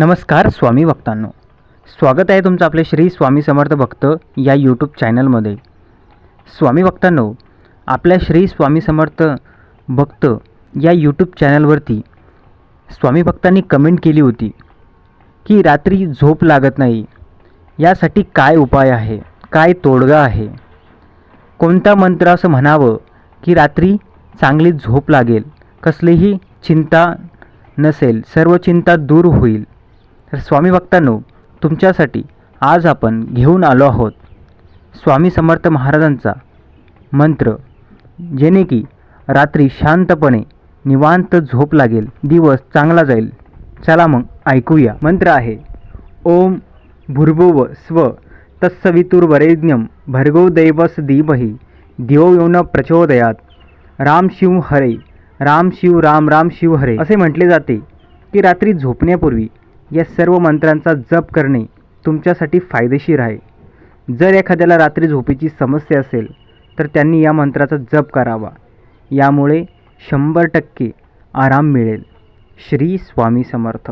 नमस्कार स्वामी भक्तांनो स्वागत आहे तुमचं आपले श्री स्वामी समर्थ भक्त या यूट्यूब चॅनलमध्ये स्वामी भक्तांनो आपल्या श्री स्वामी समर्थ भक्त या यूट्यूब चॅनलवरती स्वामी भक्तांनी कमेंट केली होती की रात्री झोप लागत नाही. यासाठी काय उपाय आहे? काय तोडगा आहे? कोणता मंत्र असं म्हणावं की रात्री चांगली झोप लागेल? कसलीही चिंता नसेल सर्व चिंता दूर होईल. तर स्वामी भक्तांनो तुमच्यासाठी आज आपण घेऊन आलो आहोत स्वामी समर्थ महाराजांचा मंत्र जेणे की रात्री शांतपणे निवांत झोप लागेल दिवस चांगला जाईल. चला मग ऐकूया. मंत्र आहे ओम भूर्भुव स्व तत्सवितुर्वरेण्यं भर्गो दैवस धीमहि धियो यो प्रचोदयात. राम शिव हरे राम शिव राम राम शिव हरे. असे म्हटले जाते की रात्री झोपण्यापूर्वी या सर्व मंत्रांचा जप करणे तुमच्यासाठी फायदेशीर आहे. जर एखाद्याला रात्री झोपेची समस्या असेल तर त्यांनी या मंत्राचा जप करावा. यामुळे शंभर टक्के आराम मिळेल. श्री स्वामी समर्थ.